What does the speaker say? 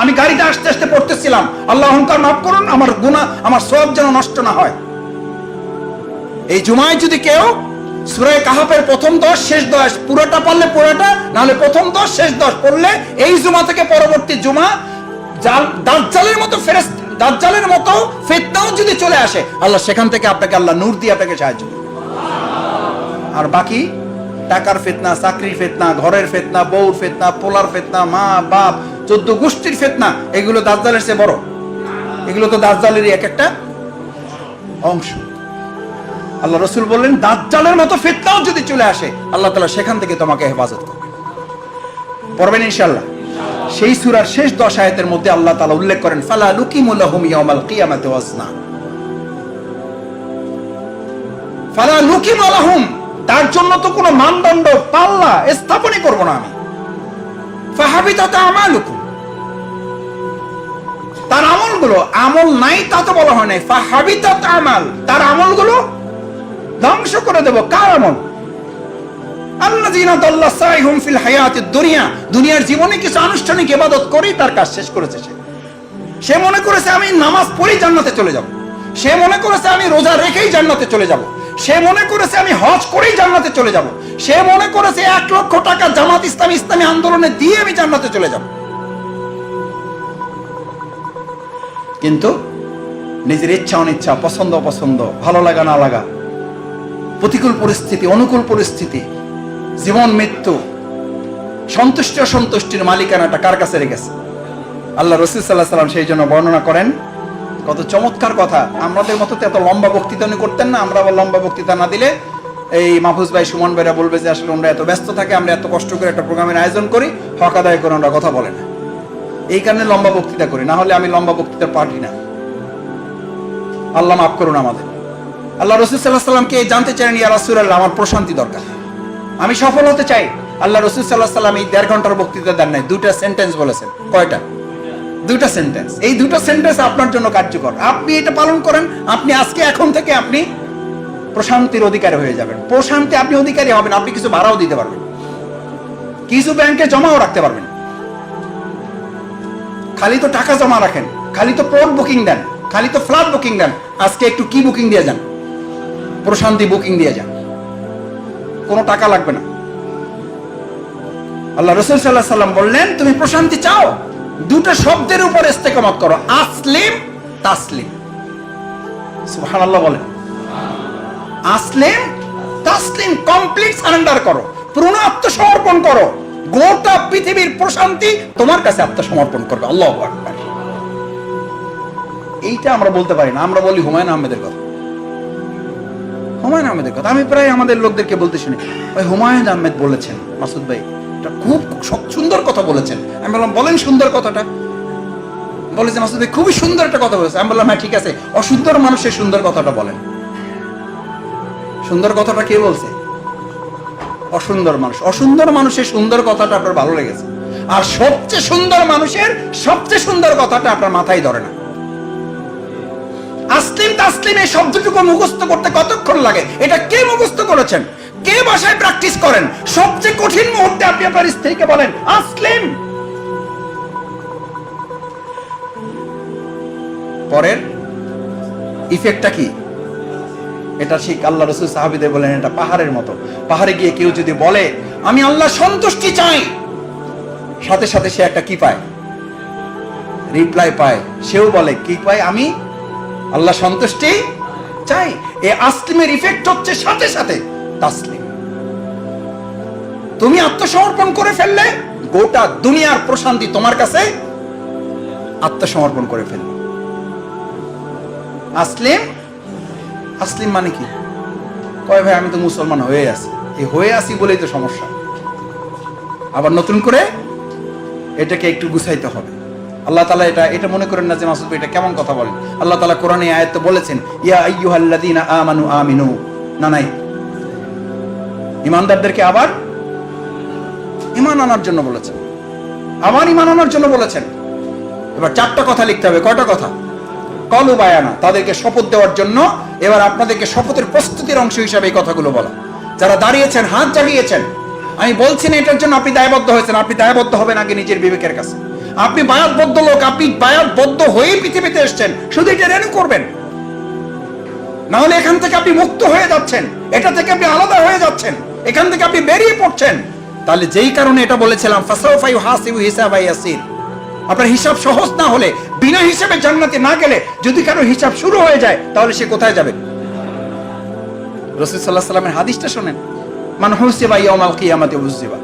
আমি গাড়িতে আসতে আসতে পড়তেছিলাম। আল্লাহ মাফ করুন, আমার আমার সওয়াব যেন নষ্ট না হয়। এই জুমায় যদি কেউ কাহাফের প্রথম দশ, শেষ দশ, পুরোটা পারলে পুরোটা, নাহলে প্রথম দশ, শেষ দশ পড়লে এই জুমা থেকে পরবর্তী জুমা জাল, দাজ্জালের মতো ফেরেস, দাজ্জালের মতো ফিতনাও যদি চলে আসে, আল্লাহ সেখান থেকে আপনাকে আল্লাহ নূর দিয়ে আপনাকে সাহায্য আর বাকি টাকার ফেতনা, চাকরির ফেতনা, ঘরের ফেতনা, বউর ফেতনা, পোলার ফেতনা, মা, বাপ, চোদ্দ গোষ্ঠীর ফেতনা, এগুলো দাজ্জালের চেয়ে বড়। এগুলো তো দাজ্জালেরই এক একটা অংশ। আল্লাহ রসুল বললেন, দাজ্জালের মতো ফিতনাও যদি চলে আসে, আল্লাহ তালা সেখান থেকে তোমাকে হেফাজত করবে। পড়বেন ইনশাল্লাহ সেই সুরার শেষ দশ আয়াতের মধ্যে আল্লাহ তালা উল্লেখ করেন, ফালা লুকিমুল্লাহুম ইয়াউমাল কিয়ামাতি ওয়াজনা। ফালা লুকিমুল্লাহুম তার জন্য তো কোনো মানদণ্ড পাল্লা স্থাপনই করব না আমি। ফাহাবিতাতা আমালুকুম। তার আমলগুলো আমল নাই তা তো বলা হয় নাই। ফাহাবিতাত আমাল। তার আমলগুলো ধ্বংস করে দেব। কার আমল? আল্লাযীনা দাল্লা সাইহুম ফিল হায়াতিদ দুনিয়া। দুনিয়ার জীবনে কিছু আনুষ্ঠানিক ইবাদত করেই তার কাজ শেষ করেছে সে। সে মনে করেছে আমি নামাজ পড়েই জান্নাতে চলে যাব। সে মনে করেছে আমি রোজা রেখেই জান্নাতে চলে যাব। সে মনে করেছে আমি হজ করেই জান্নাতে চলে যাব। সে মনে করেছে এক লক্ষ টাকা জামাত ইসলামী ইসলামী আন্দোলনে দিয়ে আমি জান্নাতে চলে যাব। কিন্তু নিজের ইচ্ছা, অনিচ্ছা, পছন্দ, অপছন্দ, ভালো লাগা, না লাগা, প্রতিকূল পরিস্থিতি, অনুকূল পরিস্থিতি, জীবন, মৃত্যু, সন্তুষ্টি, অসন্তুষ্টির মালিকানাটা কার কাছে রেখেছে? আল্লাহ রসুল সাল্লাহ সাল্লাম সেই জন্য বর্ণনা করেন কত চমৎকার কথা। আমাদের মতো তো এত লম্বা বক্তৃতা উনি করতেন না, আমরা আবার লম্বা বক্তৃতা না দিলে এই মাহফুজ ভাই, সুমন ভাইরা বলবে যে আসলে আমরা এত ব্যস্ত থাকি, আমরা এত কষ্ট করে একটা প্রোগ্রামের আয়োজন করি, হক আদায় করে আমরা কথা বলে না। এই কারণে লম্বা বক্তৃতা করি, না হলে আমি লম্বা বক্তৃতার পার্টি না। আল্লাহ মাফ করুন আমাদের। আল্লাহ রসুল সাল্লাহ সাল্লামকে জানতে চাইলেন ইয়া রাসূলুল্লাহ, আমার প্রশান্তি দরকার। আমি সফল হতে চাই। আল্লাহ রসুল সাল্লাহ সাল্লাম এই দেড় ঘণ্টার বক্তৃতা দেন নাই দুটা সেন্টেন্স বলেছেন, কয়টা? দুটা সেন্টেন্স এই দুটো সেন্টেন্স আপনার জন্য কার্যকর। আপনি এটা পালন করেন, আপনি আজকে, এখন থেকে আপনি প্রশান্তির অধিকারী হয়ে যাবেন। প্রশান্তি আপনি অধিকারী হবেন, আপনি কিছু ভাড়াও দিতে পারবেন। কিছু ব্যাংকে জমাও রাখতে পারবেন। খালি তো টাকা জমা রাখেন, খালি তো পোর্ট বুকিং দেন, খালি তো ফ্ল্যাট বুকিং দেন। আজকে একটু কি বুকিং দিয়ে যান? প্রশান্তি বুকিং দিয়ে যান। কোনো টাকা লাগবে না। আল্লাহ রসুল সাল্লাহ সাল্লাম বললেন, তুমি প্রশান্তি চাও? দুটো শব্দের উপর ইস্তেকামত করো। আসলিম, তাসলিম। সুবহানাল্লাহ বলেন। আসলিম, তাসলিম কমপ্লিট সারেন্ডার করো। পূর্ণ আত্মসমর্পণ করো। গোটা পৃথিবীর প্রশান্তি তোমার কাছে আত্মসমর্পণ করবে। আল্লাহ আকবার। এইটা আমরা বলতে পারি না। আমরা বলি হুমায়ুন আহমেদের কথা। হুমায়ুন আহমেদের কথা। আমি প্রায় আমাদের লোকদেরকে বলতে শুনি। ওই হুমায়ুন আহমেদ বলেছেন, মাসুদ ভাই এটা খুব সুন্দর কথা বলেছেন। আমি বললাম, বলেন সুন্দর কথাটা। বলেছে মাসুদ ভাই খুবই সুন্দর একটা কথা বলেছে আমি বললাম হ্যাঁ ঠিক আছে। অসুন্দর মানুষের সুন্দর কথাটা বলেন। সুন্দর কথাটা কে বলছে? অসুন্দর মানুষ। অসুন্দর মানুষের সুন্দর কথাটা আপনার ভালো লেগেছে। আর সবচেয়ে সুন্দর মানুষের সবচেয়ে সুন্দর কথাটা আপনার মাথায় ধরে না। আসলিম তাসলিম এই শব্দটুকু মুখস্থ করতে কতক্ষণ লাগে? এটা কে মুখস্থ করেছেন? কে বাসায় প্র্যাকটিস করেন? সবচেয়ে কঠিন মুহূর্তে আপনি আপনার স্ত্রীকে বলেন, আসলিম। পরের ইফেক্টটা কি? এটা ঠিক আল্লাহ রসুল সাহাবিদের বলেন, এটা পাহাড়ের মতো। পাহাড়ে গিয়ে কেউ যদি বলে, আমি আল্লাহ সন্তুষ্টি চাই, সাথে সাথে সে একটা কি পায়? রিপ্লাই পায়। সেও বলে, কি পায়? আমি আল্লাহ সন্তুষ্টি চাই। এ আসলিমের ইফেক্ট হচ্ছে সাথে সাথে তাসলিম। তুমি আত্মসমর্পণ করে ফেললে, গোটা দুনিয়ার প্রশান্তি তোমার কাছে আত্মসমর্পণ করে ফেলবে। আসলিম আসলিম মানে কি? কয় ভাই, আমি তো মুসলমান হয়ে আছি। এই হয়ে আছি বলেই তো সমস্যা। আবার নতুন করে এটাকে একটু গুছাইতে হবে। আল্লাহ তালা এটা এটা মনে করেন না যে মাসুদ এটা কেমন কথা বলেন? আল্লাহ তালা কোরআনে আয়াত বলেছেন, ইয়া আইয়ুহাল্লাযীনা আমানু, আমিনু। না, নাই। ইমানদারদেরকে আবার ইমান আনার জন্য বলেছেন। আবার ইমান আনার জন্য বলেছেন। এবার চারটা কথা লিখতে হবে, কয়টা কথা? কলু বায়ানা, তাদেরকে শপথ দেওয়ার জন্য এবার আপনাদেরকে শপথের প্রস্তুতির অংশ হিসাবে এই কথাগুলো বলা। যারা দাঁড়িয়েছেন, হাত জাগিয়েছেন, আমি বলছি না এটার জন্য আপনি দায়বদ্ধ হয়েছেন, আপনি দায়বদ্ধ হবেন আগে নিজের বিবেকের কাছে। আপনি বায়াতবদ্ধ লোক, আপনি বায়াতবদ্ধ হয়েই পৃথিবীতে এসেছেন, শুধু এটা রেনু করবেন। না হলে এখান থেকে আপনি মুক্ত হয়ে যাচ্ছেন, এটা থেকে আপনি আলাদা হয়ে যাচ্ছেন, এখান থেকে আপনি বেরিয়ে পড়ছেন। তাহলে যেই কারণে এটা বলেছিলাম ফাসাউফাই হাসিবু হিসাবাই ইয়াসির। আপনার হিসাব সহজ না হলে, বিনা হিসাবে জান্নাতে না গেলে যদি কারও হিসাব শুরু হয়ে যায়, তাহলে সে কোথায় যাবে? রসুল সাল্লাহ সাল্লামের হাদিসটা শোনেন। মান হুসিবা ইয়াউমাল কিয়ামাতি হুসিবা